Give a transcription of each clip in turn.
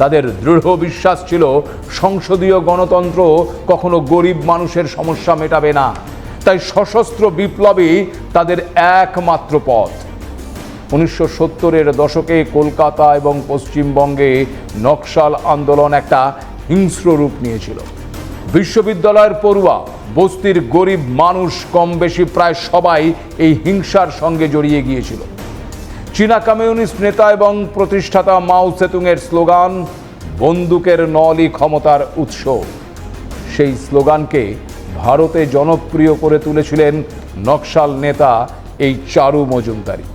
তাদের দৃঢ় বিশ্বাস ছিল, সংসদীয় গণতন্ত্র কখনো গরিব মানুষের সমস্যা মেটাবে না। তাই সশস্ত্র বিপ্লবী তাদের একমাত্র পথ। উনিশশো সত্তরের দশকে কলকাতা এবং পশ্চিমবঙ্গে নকশাল আন্দোলন একটা হিংস্র রূপ নিয়েছিল। বিশ্ববিদ্যালয়ের পড়ুয়া, বস্তির গরিব মানুষ কম বেশি প্রায় সবাই এই হিংসার সঙ্গে জড়িয়ে গিয়েছিল। চীনা কমিউনিস্ট নেতা এবং প্রতিষ্ঠাতা মাও সেতুংয়ের স্লোগান, বন্দুকের নলই ক্ষমতার উৎস। সেই স্লোগানকে ভারতে জনপ্রিয় করে তুলেছিলেন নকশাল নেতা এই চারু মজুমদারি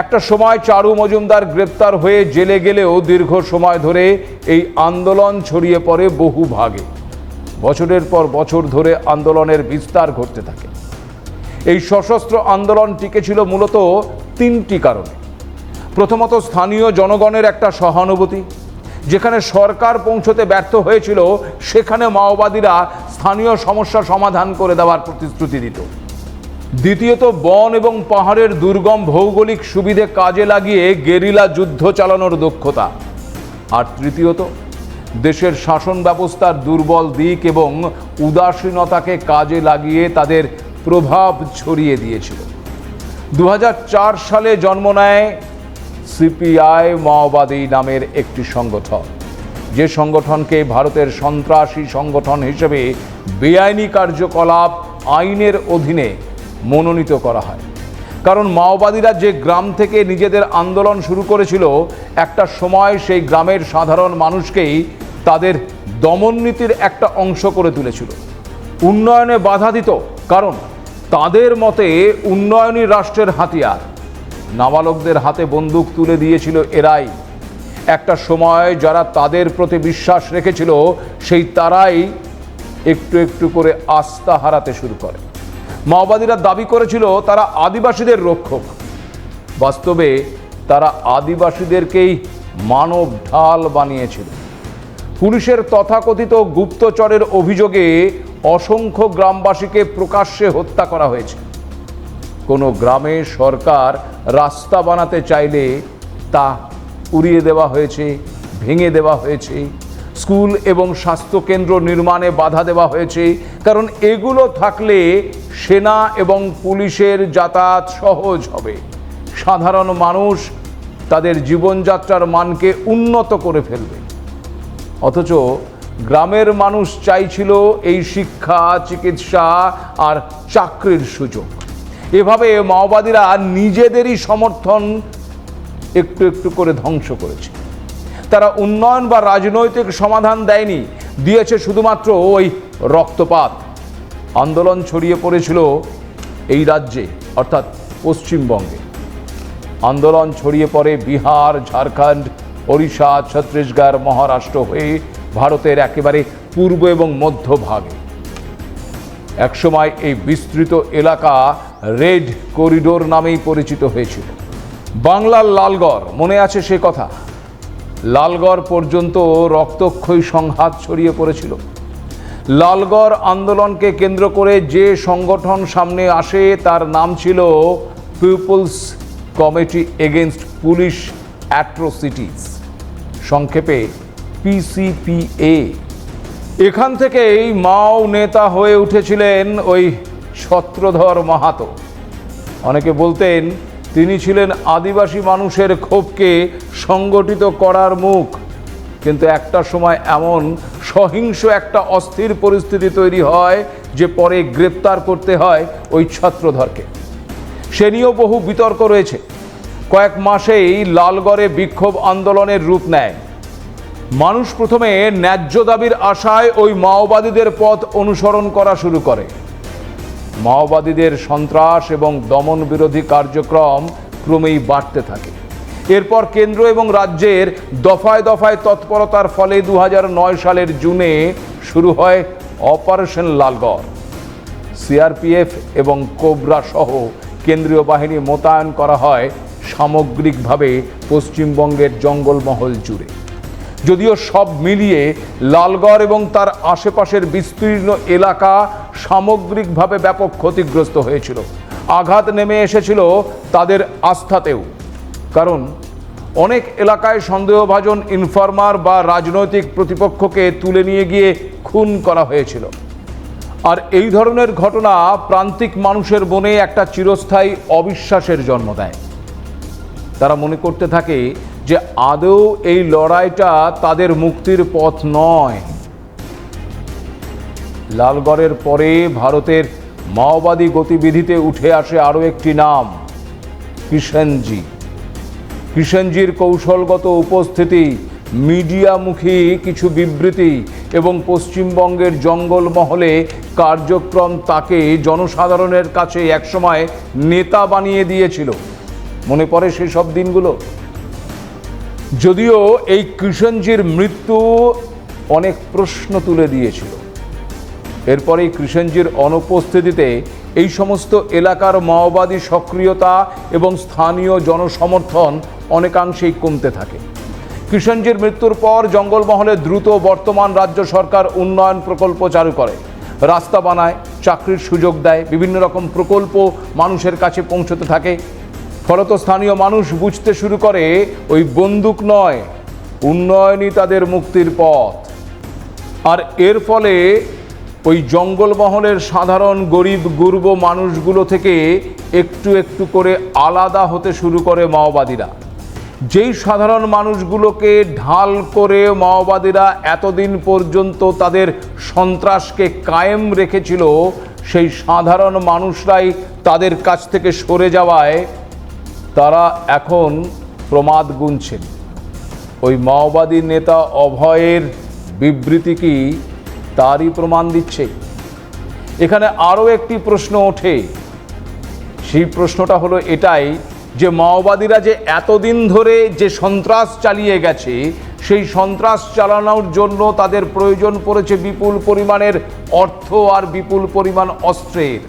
একটা সময় চারু মজুমদার গ্রেপ্তার হয়ে জেলে গেলেও দীর্ঘ সময় ধরে এই আন্দোলন ছড়িয়ে পড়ে বহু ভাগে। বছরের পর বছর ধরে আন্দোলনের বিস্তার ঘটতে থাকে। এই সশস্ত্র আন্দোলন টিকেছিল মূলত তিনটি কারণে। প্রথমত স্থানীয় জনগণের একটা সহানুভূতি। যেখানে সরকার পৌঁছতে ব্যর্থ হয়েছিল, সেখানে মাওবাদীরা স্থানীয় সমস্যা সমাধান করে দেওয়ার প্রতিশ্রুতি দিত। দ্বিতীয়ত, বন এবং পাহাড়ের দুর্গম ভৌগোলিক সুবিধে কাজে লাগিয়ে গেরিলা যুদ্ধ চালানোর দক্ষতা। আর তৃতীয়ত, দেশের শাসন ব্যবস্থার দুর্বল দিক এবং উদাসীনতাকে কাজে লাগিয়ে তাদের প্রভাব ছড়িয়ে দিয়েছিল। দু হাজার চার সালে জন্ম নেয় সিপিআই মাওবাদী নামের একটি সংগঠন। যে সংগঠনকে ভারতের সন্ত্রাসী সংগঠন হিসেবে বেআইনি কার্যকলাপ আইনের অধীনে মনোনীত করা হয়। কারণ মাওবাদীরা যে গ্রাম থেকে নিজেদের আন্দোলন শুরু করেছিল, একটা সময় সেই গ্রামের সাধারণ মানুষকেই তাদের দমননীতির একটা অংশ করে তুলেছিল। উন্নয়নে বাধা দিত, কারণ তাদের মতে উন্নয়নী রাষ্ট্রের হাতিয়ার। নাবালকদের হাতে বন্দুক তুলে দিয়েছিল এরাই। একটা সময় যারা তাদের প্রতি বিশ্বাস রেখেছিল, সেই তারাই একটু একটু করে আস্থা হারাতে শুরু করে। মাওবাদীরা দাবি করেছিল, তারা আদিবাসীদের রক্ষক। বাস্তবে তারা আদিবাসীদেরকেই মানব ঢাল বানিয়েছিল। পুলিশের তথাকথিত গুপ্তচরের অভিযোগে অসংখ্য গ্রামবাসীকে প্রকাশ্যে হত্যা করা হয়েছে। কোনো গ্রামে সরকার রাস্তা বানাতে চাইলে তা উড়িয়ে দেওয়া হয়েছে, ভেঙে দেওয়া হয়েছে। স্কুল এবং স্বাস্থ্যকেন্দ্র নির্মাণে বাধা দেওয়া হয়েছে। কারণ এগুলো থাকলে সেনা এবং পুলিশের যাতায়াত সহজ হবে। সাধারণ মানুষ তাদের জীবনযাত্রার মানকে উন্নত করে ফেলবে। অথচ গ্রামের মানুষ চাইছিল এই শিক্ষা, চিকিৎসা আর চাকরির সুযোগ। এভাবে মাওবাদীরা নিজেদেরই সমর্থন একটু একটু করে ধ্বংস করেছে। তারা উন্নয়ন বা রাজনৈতিক সমাধান দেয়নি, দিয়েছে শুধুমাত্র ওই রক্তপাত। আন্দোলন ছড়িয়ে পড়েছিল এই রাজ্যে, অর্থাৎ পশ্চিমবঙ্গে। আন্দোলন ছড়িয়ে পড়ে বিহার, ঝাড়খণ্ড, ওড়িশা, ছত্তিশগড়, মহারাষ্ট্র হয়ে ভারতের একেবারে পূর্ব এবং মধ্য ভাগে। একসময় এই বিস্তৃত এলাকা রেড করিডোর নামেই পরিচিত হয়েছিল। বাংলার লালগড়, মনে আছে সে কথা? লালগড় পর্যন্ত রক্তক্ষয়ী সংঘাত ছড়িয়ে পড়েছিল। লালগড় আন্দোলনকে কেন্দ্র করে যে সংগঠন সামনে আসে তার নাম ছিল people's committee against police atrocities. সংক্ষেপে পিসিপিএ এখান থেকেই মাও নেতা হয়ে উঠেছিলেন ওই ছত্রধর মাহাতো। অনেকে বলতেন, তিনি ছিলেন আদিবাসী মানুষের ক্ষোভকে সংগঠিত করার মুখ। কিন্তু একটা সময় এমন সহিংস একটা অস্থির পরিস্থিতি তৈরি হয় যে পরে গ্রেপ্তার করতে হয় ওই ছত্রধরকে। সে নিয়েও বহু বিতর্ক রয়েছে। কয়েক মাসেই লালগড়ে বিক্ষোভ আন্দোলনের রূপ নেয়। মানুষ প্রথমে ন্যায্য দাবির আশায় ওই মাওবাদীদের পথ অনুসরণ করা শুরু করে। মাওবাদীদের সন্ত্রাস এবং দমন বিরোধী কার্যক্রম ক্রমেই বাড়তে থাকে। এরপর কেন্দ্র এবং রাজ্যের দফায় দফায় তৎপরতার ফলে দু হাজার নয় সালের জুনে শুরু হয় অপারেশন লালগড়। সিআরপিএফ এবং কোবরা সহ কেন্দ্রীয় বাহিনী মোতায়েন করা হয় সামগ্রিকভাবে পশ্চিমবঙ্গের জঙ্গলমহল জুড়ে। যদিও সব মিলিয়ে লালগড় এবং তার আশেপাশের বিস্তীর্ণ এলাকা সামগ্রিকভাবে ব্যাপক ক্ষতিগ্রস্ত হয়েছিল। আঘাত নেমে এসেছিল তাদের আস্থাতেও। কারণ, অনেক এলাকায় সন্দেহভাজন ইনফরমার বা রাজনৈতিক প্রতিপক্ষকে তুলে নিয়ে গিয়ে খুন করা হয়েছিল। আর এই ধরনের ঘটনা প্রান্তিক মানুষের মনে একটা চিরস্থায়ী অবিশ্বাসের জন্ম দেয়। তারা মনে করতে থাকে যে আদৌ এই লড়াইটা তাদের মুক্তির পথ নয়। লালগড়ের পরে ভারতের মাওবাদী গতিবিধিতে উঠে আসে আরও একটি নাম কিষেনজি কিষেনজির কৌশলগত উপস্থিতি, মিডিয়ামুখী কিছু বিবৃতি এবং পশ্চিমবঙ্গের জঙ্গল মহলে কার্যক্রম তাকে জনসাধারণের কাছে একসময় নেতা বানিয়ে দিয়েছিল। মনে পড়ে সেসব দিনগুলো? যদিও এই কৃষণজির মৃত্যু অনেক প্রশ্ন তুলে দিয়েছিল। এরপরেই কৃষণজির অনুপস্থিতিতে এই সমস্ত এলাকার মাওবাদী সক্রিয়তা এবং স্থানীয় জনসমর্থন অনেকাংশেই কমতে থাকে। কৃষণজির মৃত্যুর পর জঙ্গলমহলে দ্রুত বর্তমান রাজ্য সরকার উন্নয়ন প্রকল্প চালু করে। রাস্তা বানায়, চাকরির সুযোগ দেয়, বিভিন্ন রকম প্রকল্প মানুষের কাছে পৌঁছতে থাকে। ফলত স্থানীয় মানুষ বুঝতে শুরু করে ওই বন্দুক নয়, উন্নয়নই তাদের মুক্তির পথ। আর এর ফলে ওই জঙ্গলমহলের সাধারণ গরিব গুর্ব মানুষগুলো থেকে একটু একটু করে আলাদা হতে শুরু করে মাওবাদীরা। যেই সাধারণ মানুষগুলোকে ঢাল করে মাওবাদীরা এতদিন পর্যন্ত তাদের সন্ত্রাসকে কায়েম রেখেছিল, সেই সাধারণ মানুষরাই তাদের কাছ থেকে সরে যাওয়ায় তারা এখন প্রমাদ গুনছেন। ওই মাওবাদী নেতা অভয়ের বিবৃতি কি তারই প্রমাণ দিচ্ছে? এখানে আরও একটি প্রশ্ন ওঠে। সেই প্রশ্নটা হলো এটাই যে মাওবাদীরা যে এতদিন ধরে যে সন্ত্রাস চালিয়ে গেছে, সেই সন্ত্রাস চালানোর জন্য তাদের প্রয়োজন পড়েছে বিপুল পরিমাণের অর্থ আর বিপুল পরিমাণ অস্ত্রের।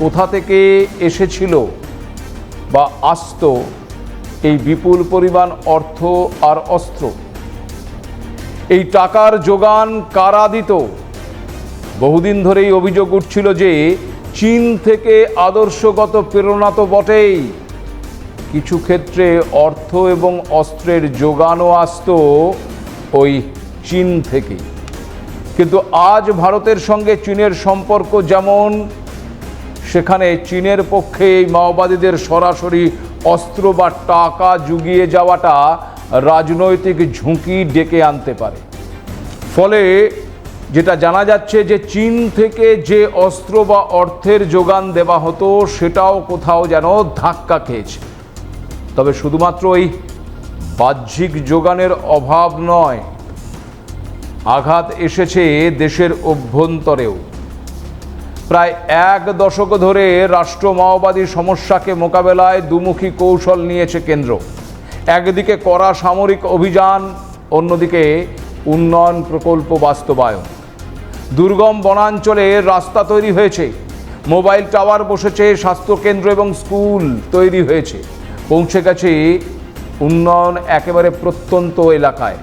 কোথা থেকে এসেছিল বা আস্ত, এই বিপুল পরিমাণ অর্থ আর অস্ত্র। এই টাকার যোগান কারা দিত? বহুদিন ধরেই অভিযোগ উঠছিল যে চীন থেকে আদর্শগত প্রেরণা তো বটেই। কিছু ক্ষেত্রে অর্থ এবং অস্ত্রের যোগানও আসতো ওই চীন থেকেই। কিন্তু আজ ভারতের সঙ্গে চীনের সম্পর্ক যেমন সেখানে চীনের পক্ষে এই মাওবাদীদের সরাসরি অস্ত্র বা টাকা জুগিয়ে যাওয়াটা রাজনৈতিক ঝুঁকি ডেকে আনতে পারে। ফলে যেটা জানা যাচ্ছে যে চীন থেকে যে অস্ত্র বা অর্থের যোগান দেওয়া হতো, সেটাও কোথাও যেন ধাক্কা খেয়েছে। তবে শুধুমাত্র এই বাহ্যিক যোগানের অভাব নয়, আঘাত এসেছে দেশের অভ্যন্তরেও। প্রায় এক দশক ধরে রাষ্ট্র মাওবাদী সমস্যাকে মোকাবেলায় দুমুখী কৌশল নিয়েছে কেন্দ্র। একদিকে কড়া সামরিক অভিযান, অন্যদিকে উন্নয়ন প্রকল্প বাস্তবায়ন। দুর্গম বনাঞ্চলে রাস্তা তৈরি হয়েছে। মোবাইল টাওয়ার বসেছে, স্বাস্থ্যকেন্দ্র এবং স্কুল তৈরি হয়েছে। পৌঁছে গেছে উন্নয়ন একেবারে প্রত্যন্ত এলাকায়।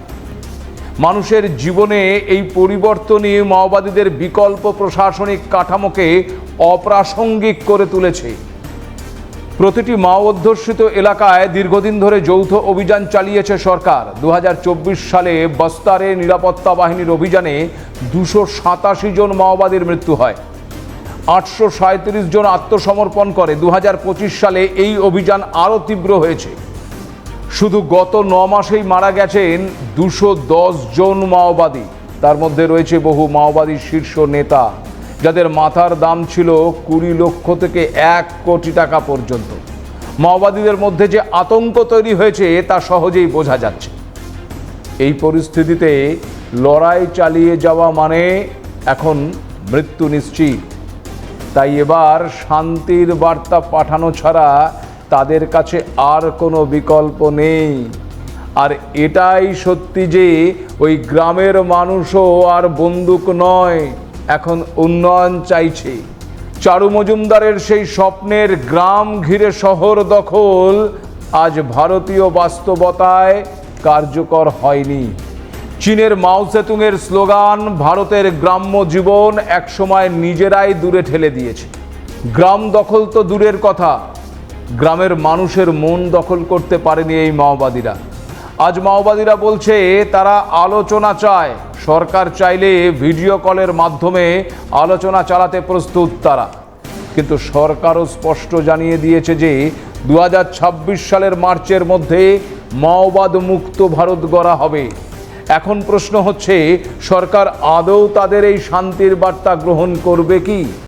মানুষের জীবনে এই পরিবর্তনই মাওবাদীদের বিকল্প প্রশাসনিক কাঠামোকে অপ্রাসঙ্গিক করে তুলেছে। প্রতিটি মাও অধ্যুষিত এলাকায় দীর্ঘদিন ধরে যৌথ অভিযান চালিয়েছে সরকার। দু হাজার চব্বিশ সালে বস্তারে নিরাপত্তা বাহিনীর অভিযানে দুশো সাতাশি জন মাওবাদীর মৃত্যু হয়। আটশো জন আত্মসমর্পণ করে। দু হাজার পঁচিশ সালে এই অভিযান আরও তীব্র হয়েছে। শুধু গত ন মাসেই মারা গেছেন দুশো জন মাওবাদী। তার মধ্যে রয়েছে বহু মাওবাদী শীর্ষ নেতা, যাদের মাথার দাম ছিল কুড়ি লক্ষ থেকে এক কোটি টাকা পর্যন্ত। মাওবাদীদের মধ্যে যে আতঙ্ক তৈরি হয়েছে, তা সহজেই বোঝা যাচ্ছে। এই পরিস্থিতিতে লড়াই চালিয়ে যাওয়া মানে এখন মৃত্যু নিশ্চিত। তাই এবার শান্তির বার্তা পাঠানো ছাড়া তাদের কাছে আর কোনো বিকল্প নেই। আর এটাই সত্যি যে ওই গ্রামের মানুষও আর বন্দুক নয়, এখন উন্নয়ন চাইছে। চারু মজুমদারের সেই স্বপ্নের গ্রাম ঘিরে শহর দখল আজ ভারতীয় বাস্তবতায় কার্যকর হয়নি। চীনের মাও সেতুংয়ের স্লোগান, ভারতের গ্রাম্য জীবন একসময় নিজেরাই দূরে ঠেলে দিয়েছে। গ্রাম দখল তো দূরের কথা গ্রামের মানুষের মন দখল করতে পারেনি এই মাওবাদীরা। আজ মাওবাদীরা বলছে, তারা আলোচনা চায়। সরকার চাইলে ভিডিও কলের মাধ্যমে আলোচনা চালাতে প্রস্তুত তারা। কিন্তু সরকারও স্পষ্ট জানিয়ে দিয়েছে যে দু হাজার ছাব্বিশ সালের মার্চের মধ্যে মাওবাদ মুক্ত ভারত গড়া হবে। এখন প্রশ্ন হচ্ছে, সরকার আদৌ তাদের এই শান্তির বার্তা গ্রহণ করবে কি?